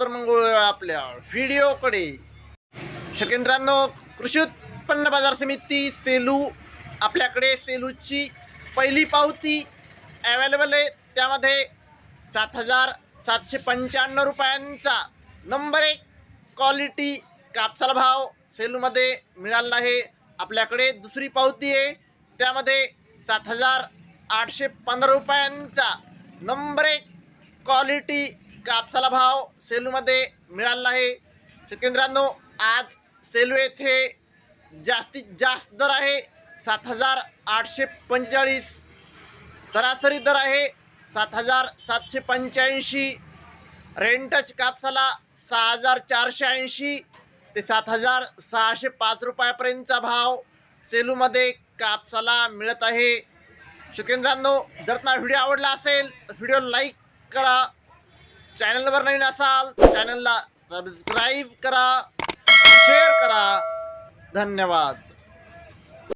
तर मग आपल्या व्हिडिओकडे. शकेंद्रांनो कृषी उत्पन्न बाजार समिती सेलू आपल्याकडे सेलूची पहिली पावती अवेलेबल आहे. त्यामध्ये सात हजार सातशे पंच्याण्णव रुपयांचा नंबर एक क्वालिटी कापसाला भाव सेलूमध्ये मिळाला आहे. आपल्याकडे दुसरी पावती आहे. त्यामध्ये सात हजार आठशे पंधरा रुपयांचा नंबर एक क्वालिटी कापसाला भाव सेलूमध्ये मिळाला आहे शेतकेंद्रांनो आज सेलू येथे जास्तीत जास्त दर आहे. सात हजार आठशे पंचेचाळीस. सरासरी दर आहे सात हजार सातशे पंच्याऐंशी. रेंटच कापसाला सहा हजार चारशे ऐंशी. ते सात हजार सहाशे पाच रुपयापर्यंतचा भाव सेलूमध्ये कापसाला मिळत आहे. शुकेंद्रांनो जर तुम्हाला व्हिडिओ आवडला असेल तर व्हिडिओ लाईक करा. चॅनलवर नवीन असाल चॅनलला सबस्क्राईब करा शेअर करा. धन्यवाद.